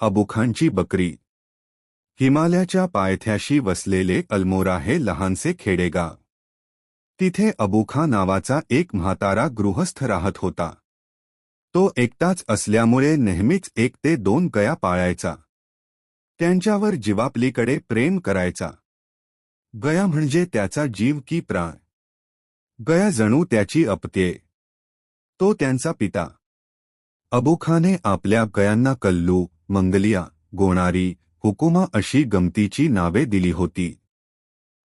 अबुखांची बकरी. हिमालयाच्या पायथ्याशी वसलेले अल्मोरा हे लहानसे खेडेगाव. तिथे अबुखा नावाचा एक म्हातारा गृहस्थ राहत होता. तो एकटाच असल्यामुळे नेहमीच एक ते दोन गया पाळायचा. त्यांच्यावर जीवापलीकडे प्रेम करायचा. गया म्हणजे त्याचा जीव की प्राण. गया जणू त्याची अपत्ये. तो त्यांचा पिता. अबुखाने आपल्या गयांना कल्लू मंगलिया गोणारी हुकुमा अशी गमतीची नावे दिली होती.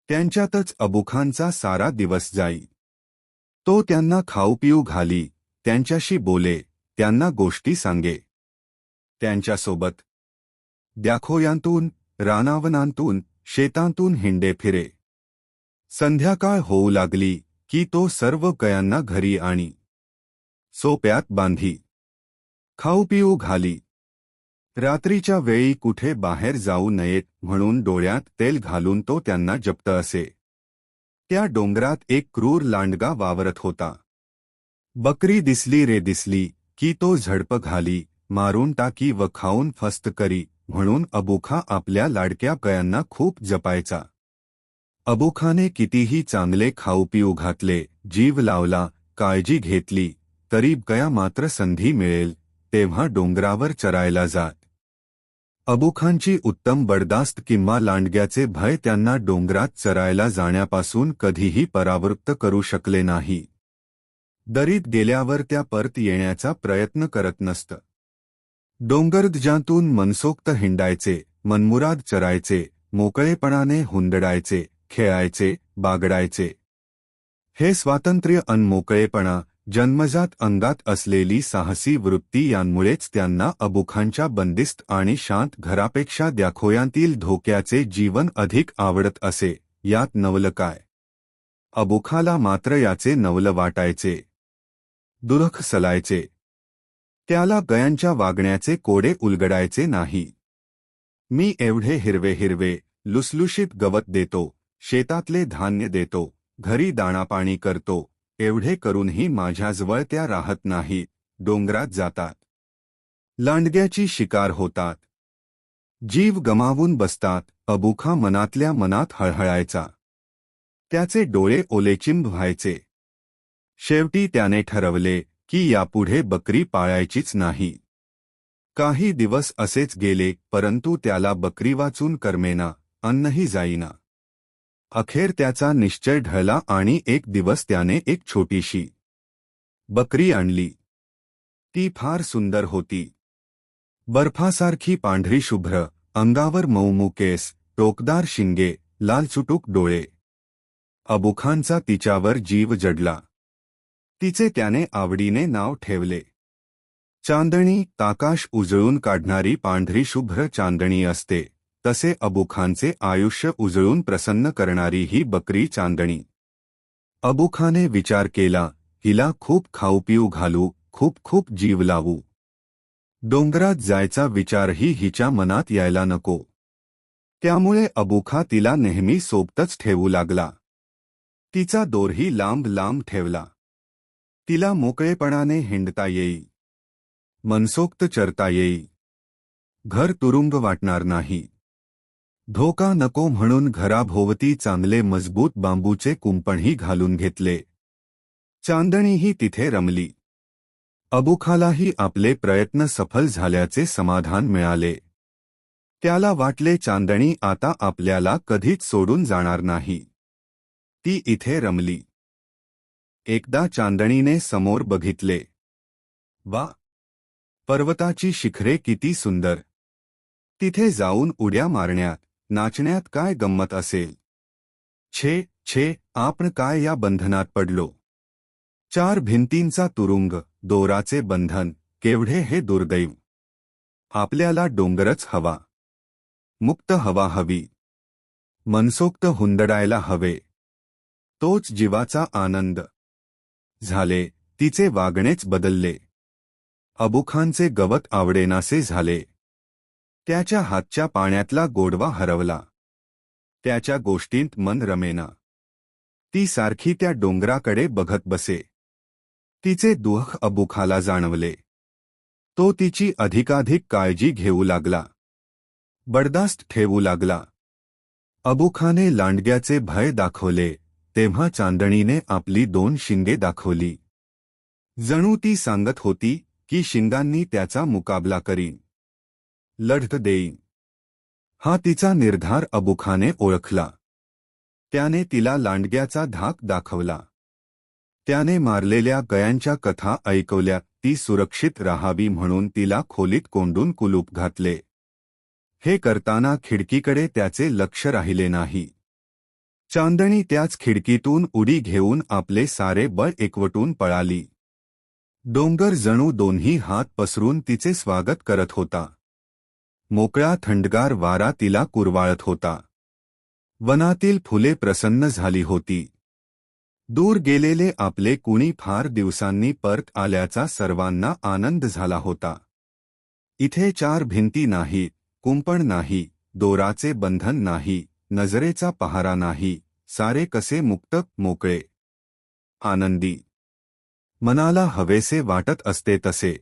त्यांच्यातच अबुखांचा सारा दिवस जाई. तो त्यांना खाऊ पिऊ घाली त्यांच्याशी बोले त्यांना गोष्टी सांगे. त्यांच्यासोबत द्याखोयांतून रानावनांतून शेतांतून हिंडे फिरे. संध्याकाळ होऊ लागली की तो सर्व गयांना घरी आणि सोप्यात बांधी. खाऊ पिऊ घाली रात्रीच्या वेळी कुठे बाहेर जाऊ नयेत म्हणून डोळ्यात तेल घालून तो त्यांना जप्त असे. त्या डोंगरात एक क्रूर लांडगा वावरत होता. बकरी दिसली रे दिसली की तो झडप घाली मारून टाकी व खाऊन फस्त करी म्हणून अबुखा आपल्या लाडक्या कयांना खूप जपायचा. अबुखाने कितीही चांगले खाऊ पिऊ घातले जीव लावला काळजी घेतली तरी गया मात्र संधी मिळेल तेव्हा डोंगरावर चरायला जा. अबुखांची उत्तम बडदास्त किंवा लांडग्याचे भय त्यांना डोंगरात चरायला जाण्यापासून कधीही परावृत्त करू शकले नाही. दरीत गेल्यावर त्या परत येण्याचा प्रयत्न करत नसत. डोंगरदजातून मनसोक्त हिंडायचे मनमुराद चरायचे मोकळेपणाने हुंदडायचे खेळायचे बागडायचे. हे स्वातंत्र्य अनमोकळेपणा जन्मजात अंगात असलेली साहसी वृत्ती यांमुळेच त्यांना अबुखांच्या बंदिस्त आणि शांत घरापेक्षा द्याखोयांतील धोक्याचे जीवन अधिक आवडत असे यात नवल काय? अबुखाला मात्र याचे नवल वाटायचे. दुरख सलायचे. त्याला गयांच्या वागण्याचे कोडे उलगडायचे नाही. मी एवढे हिरवे हिरवे लुसलुशीत गवत देतो शेतातले धान्य देतो घरी दाणापाणी करतो एवढे करूनही माझ्याजवळ त्या राहत नाहीत डोंगरात जातात. लांडग्याची शिकार होतात. जीव गमावून बसतात. अबुखा मनातल्या मनात हळहळायचा. त्याचे डोळे ओलेचिंब व्हायचे शेवटी त्याने ठरवले की यापुढे बकरी पाळायचीच नाही. काही दिवस असेच गेले परंतु त्याला बकरी वाचून करमेना अन्नही जाईना. अखेर त्याचा निश्चय ढळला आणि एक दिवस त्याने एक छोटीशी बकरी आणली. ती फार सुंदर होती. बर्फासारखी पांढरी शुभ्र अंगावर मऊमू केस टोकदार शिंगे लालचुटूक डोळे. अबुखांचा तिच्यावर जीव जडला. तिचे त्याने आवडीने नाव ठेवले. चांदणी ताकाश उजळून काढणारी पांढरी शुभ्र चांदणी असते. तसे अबुखानचे आयुष्य उजळून प्रसन्न करणारी ही बकरी चांदणी. अबुखाने विचार केला हिला खूप खाऊ पिऊ घालू खूप खूप जीव लावू. डोंगरात जायचा विचारही हिच्या मनात यायला नको. त्यामुळे अबुखा तिला नेहमी सोबतच ठेवू लागला. तिचा दोरही लांब लांब ठेवला. तिला मोकळेपणाने हिंडता येई. मनसोक्त चरता येई. घर तुरुंग वाटणार नाही. धोका नको म्हणून घराभोवती चांगले मजबूत बांबूचे कुंपणही घालून घेतले. चांदणीही तिथे रमली. अबुखालाही आपले प्रयत्न सफल झाल्याचे समाधान मिळाले. त्याला वाटले चांदणी आता आपल्याला कधीच सोडून जाणार नाही. ती इथे रमली. एकदा चांदणीने समोर बघितले. वा! पर्वताची शिखरे किती सुंदर. तिथे जाऊन उड्या मारण्यात नाचण्यात काय गंमत असेल? छे छे आपण काय या बंधनात पडलो? चार भिंतींचा तुरुंग दोराचे बंधन केवढे हे दुर्दैव. आपल्याला डोंगरच हवा. मुक्त हवा हवी. मनसोक्त हुंदडायला हवे. तोच जीवाचा आनंद. झाले तिचे वागणेच बदलले. अबुखांचे गवत आवडेनासे झाले. त्याच्या हातच्या पाण्यातला गोडवा हरवला. त्याच्या गोष्टींत मन रमेना. ती सारखी त्या डोंगराकडे बघत बसे. तिचे दुःख अबुखाला जाणवले. तो तिची अधिकाधिक काळजी घेऊ लागला. बडदास्त ठेवू लागला. अबुखाने लांडग्याचे भय दाखवले तेव्हा चांदणीने आपली दोन शिंगे दाखवली. जणू ती सांगत होती की शिंगांनी त्याचा मुकाबला करीन. लढत देईन हा तिचा निर्धार अबुखाने ओळखला. त्याने तिला लांडग्याचा धाक दाखवला. त्याने मारलेल्या गयांच्या कथा ऐकवल्या ती सुरक्षित राहावी म्हणून तिला खोलीत कोंडून कुलूप घातले. हे करताना खिडकीकडे त्याचे लक्ष राहिले नाही. चांदणी त्याच खिडकीतून उडी घेऊन आपले सारे बळ एकवटून पळाली. डोंगर जणू दोन्ही हात पसरून तिचे स्वागत करत होता. मोकळा थंडगार वारा तिला कुरवाळत होता. वनातील फुले प्रसन्न झाली होती. दूर गेलेले आपले कुणी फार दिवसांनी परत आल्याचा सर्वांना आनंद झाला होता. इथे चार भिंती नाही कुंपण नाही दोराचे बंधन नाही नजरेचा पहारा नाही सारे कसे मुक्त मोकळे. आनंदी. मनाला हवेसे वाटत असते तसे.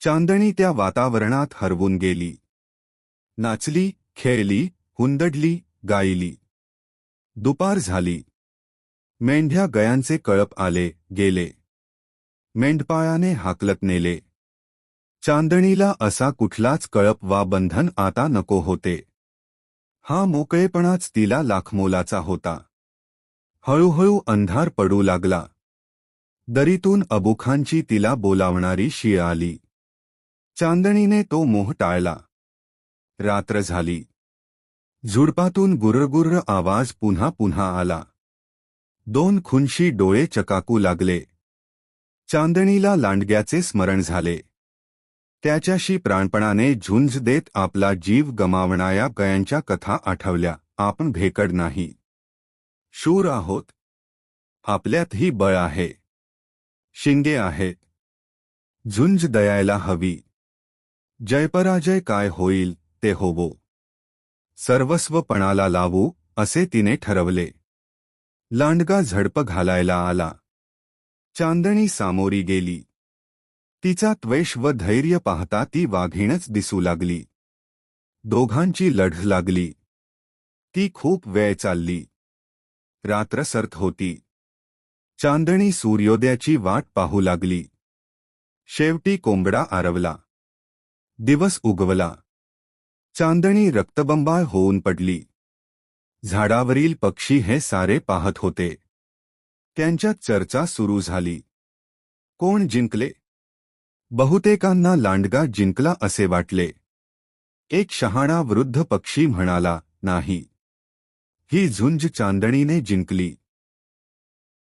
चांदणी त्या वातावरणात हरवून गेली. नाचली खेळली हुंदडली गायली. दुपार झाली. मेंढ्या गयांचे कळप आले गेले. मेंढपाळाने हाकलत नेले. चांदणीला असा कुठलाच कळप वा बंधन आता नको होते. हा मोकळेपणाच तिला लाखमोलाचा होता. हळूहळू अंधार पडू लागला. दरीतून अबुखांची तिला बोलावणारी शीळ आली. चांदणीने तो मोह टाळला. रात्र झाली. झुडपातून गुर्रगुर्र आवाज पुन्हा पुन्हा आला. दोन खुनशी डोळे चकाकू लागले. चांदणीला लांडग्याचे स्मरण झाले. त्याच्याशी प्राणपणाने झुंज देत आपला जीव गमावणाऱ्या गयांच्या कथा आठवल्या. आपण भेकड नाही. शूर आहोत. आपल्यातही बळ आहे. शिंगे आहेत झुंज दयायला हवी. जयपराजय काय होईल? ते होवो. सर्वस्वपणाला लावू असे तिने ठरवले. लांडगा झडप घालायला आला. चांदणी सामोरी गेली. तिचा त्वेष व धैर्य पाहता ती वाघीणच दिसू लागली. दोघांची लढ लागली. ती खूप वेळ चालली. रात्र सर्थ होती. चांदणी सूर्योदयाची वाट पाहू लागली. शेवटी कोंबडा आरवला. दिवस उगवला. चांदणी रक्तबंबाळ होऊन पडली. झाडावरील पक्षी हे सारे पाहत होते. त्यांच्यात चर्चा सुरू झाली. कोण जिंकले? बहुतेकांना लांडगा जिंकला असे वाटले. एक शहाणा वृद्ध पक्षी म्हणाला नाही. ही झुंज चांदणीने जिंकली.